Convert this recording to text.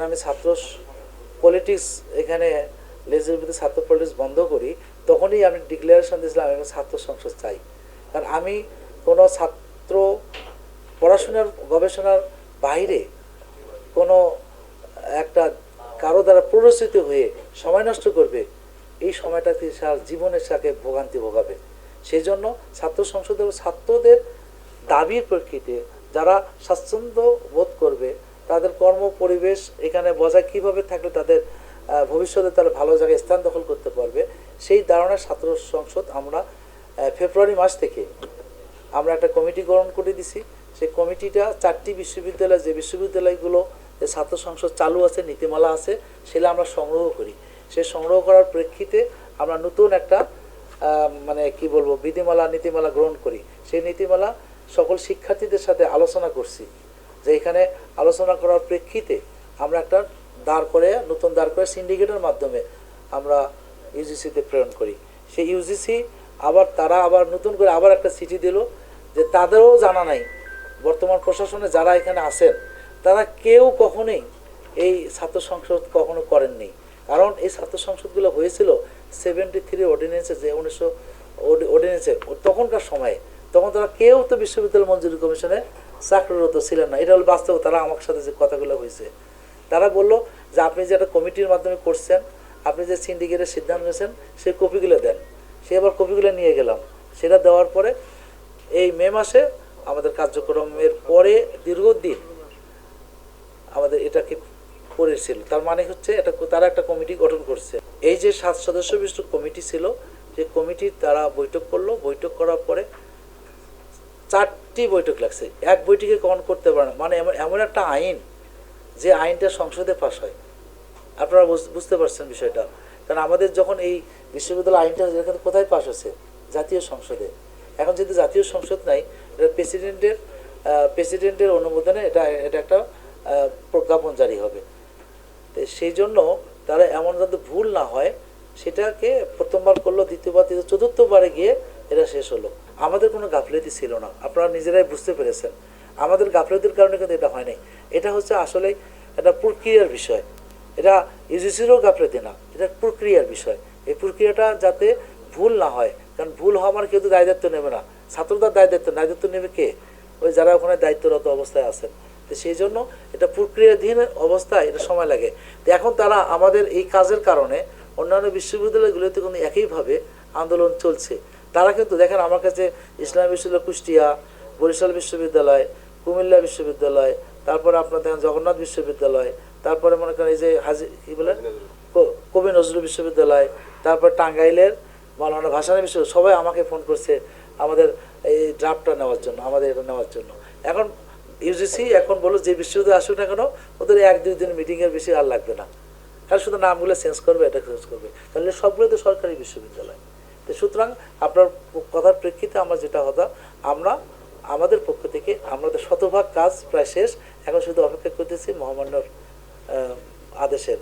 যখন আমি ছাত্র পলিটিক্স এখানে লেজের ছাত্র পলিটিক্স বন্ধ করি, তখনই আমি ডিক্লারেশন দিয়েছিলাম আমি ছাত্র সংসদ চাই। কারণ আমি কোনো ছাত্র পড়াশোনার, গবেষণার বাইরে কোনো একটা কারও দ্বারা প্ররোচিত হয়ে সময় নষ্ট করবে, এই সময়টাতে সার জীবনের সাথে ভোগান্তি ভোগাবে। সেই জন্য ছাত্র সংসদের ছাত্রদের দাবির প্রেক্ষিতে যারা স্বাচ্ছন্দ্য বোধ করবে তাদের কর্ম, পরিবেশ এখানে বজায় কীভাবে থাকলে তাদের ভবিষ্যতে তারা ভালো জায়গায় স্থান দখল করতে পারবে, সেই ধারণার ছাত্র সংসদ আমরা ফেব্রুয়ারি মাস থেকে আমরা একটা কমিটি গ্রহণ করে দিছি। সেই কমিটিটা চারটি বিশ্ববিদ্যালয়, যে বিশ্ববিদ্যালয়গুলো, যে ছাত্র সংসদ চালু আছে, নীতিমালা আছে সেটা আমরা সংগ্রহ করি। সেই সংগ্রহ করার প্রেক্ষিতে আমরা নতুন একটা মানে কি বলব, বিধিমালা, নীতিমালা গ্রহণ করি। সেই নীতিমালা সকল শিক্ষার্থীদের সাথে আলোচনা করছি। যে এখানে আলোচনা করার প্রেক্ষিতে আমরা একটা দাঁড় করে, নতুন দাঁড় করে সিন্ডিকেটের মাধ্যমে আমরা ইউজিসিতে প্রেরণ করি। সেই ইউজিসি আবার তারা আবার নতুন করে আবার একটা চিঠি দিল যে তাদেরও জানা নাই। বর্তমান প্রশাসনে যারা এখানে আছেন, তারা কেউ কখনোই এই ছাত্র সংসদ কখনো করেননি। কারণ এই ছাত্র সংসদগুলো হয়েছিল সেভেন্টি থ্রি অর্ডিনেন্সে যে উনিশশো অর্ডিনেন্সে তখনকার সময়ে, তখন তারা কেউ তো বিশ্ববিদ্যালয় মঞ্জুরি কমিশনে চাকরিরত ছিলেন না। এটা হলো বাস্তব তারা আমার সাথে যে কথাগুলো হয়েছে। তারা বলল যে, আপনি যে একটা কমিটির মাধ্যমে করছেন, আপনি যে সিন্ডিকেটের সিদ্ধান্ত নিয়েছেন, সেই কপিগুলো দেন। সে আবার কপিগুলো নিয়ে গেলাম। সেটা দেওয়ার পরে এই মে মাসে আমাদের কার্যক্রমের পরে দীর্ঘদিন আমাদের এটাকে করেছিল। তার মানে হচ্ছে এটা তারা একটা কমিটি গঠন করছে। এই যে সাত সদস্য বিশিষ্ট কমিটি ছিল, যে কমিটির তারা বৈঠক করল। বৈঠক করার পরে চারটি বৈঠক লাগছে। এক বৈঠকে কমন করতে পারে না? মানে এমন একটা আইন যে আইনটা সংসদে পাশ হয়। আপনারা বুঝ- বুঝতে পারছেন বিষয়টা। কারণ আমাদের যখন এই বিশ্ববিদ্যালয় আইনটা এখানে কোথায় পাশ হচ্ছে? জাতীয় সংসদে। এখন যেহেতু জাতীয় সংসদ নাই, এটা প্রেসিডেন্টের প্রেসিডেন্টের অনুমোদনে এটা এটা একটা প্রজ্ঞাপন জারি হবে। তো সেই জন্য তারা এমন যাতে ভুল না হয়, সেটাকে প্রথমবার করল, দ্বিতীয়বার, তৃতীয় চতুর্থবারে গিয়ে এটা শেষ হলো। আমাদের কোনো গাফলেতি ছিল না। আপনারা নিজেরাই বুঝতে পেরেছেন। আমাদের গাফলেতির কারণে কিন্তু এটা হয়নি। এটা হচ্ছে আসলে একটা প্রক্রিয়ার বিষয়। এটা ইউজিসিরও গাফলেতি না, এটা প্রক্রিয়ার বিষয়। এই প্রক্রিয়াটা যাতে ভুল না হয়, কারণ ভুল হওয়া মানে কেউ তো দায় দায়িত্ব নেবে না। ছাত্রদের দায় দায়িত্ব দায় দায়িত্ব নেবে কে? ওই যারা ওখানে দায়িত্বরত অবস্থায় আছেন। তো সেই জন্য এটা প্রক্রিয়াধীন অবস্থায় এটা সময় লাগে। তো এখন তারা আমাদের এই কাজের কারণে অন্যান্য বিশ্ববিদ্যালয়গুলোতে কিন্তু একইভাবে আন্দোলন চলছে। তারা কিন্তু দেখেন আমার কাছে ইসলাম বিশ্ববিদ্যালয় কুষ্টিয়া, বরিশাল বিশ্ববিদ্যালয়, কুমিল্লা বিশ্ববিদ্যালয়, তারপরে আপনার দেখেন জগন্নাথ বিশ্ববিদ্যালয়, তারপরে মনে করেন এই যে হাজি, কি বলে? ক- কবি নজরুল বিশ্ববিদ্যালয়, তারপর টাঙ্গাইলের মাওলানা ভাসানী বিশ্ববিদ্যালয়, সবাই আমাকে ফোন করছে আমাদের এই ড্রাফটটা নেওয়ার জন্য, আমাদের এটা নেওয়ার জন্য। এখন ইউজিসি এখন বলো যে বিশ্ববিদ্যালয় আসুক না কেন, ওদের এক দুই দিন মিটিংয়ের বেশি আর লাগবে না। কারণ শুধু নামগুলো চেঞ্জ করবে, এটা চেঞ্জ করবে। তাহলে সবগুলো তো সরকারি বিশ্ববিদ্যালয়। সুতরাং আপনার কথার প্রেক্ষিতে আমরা যেটা হতা আমরা আমাদের পক্ষ থেকে আমাদের শতভাগ কাজ প্রায় শেষ। এখন শুধু অপেক্ষা করতেছি মহামান্যর আদেশের।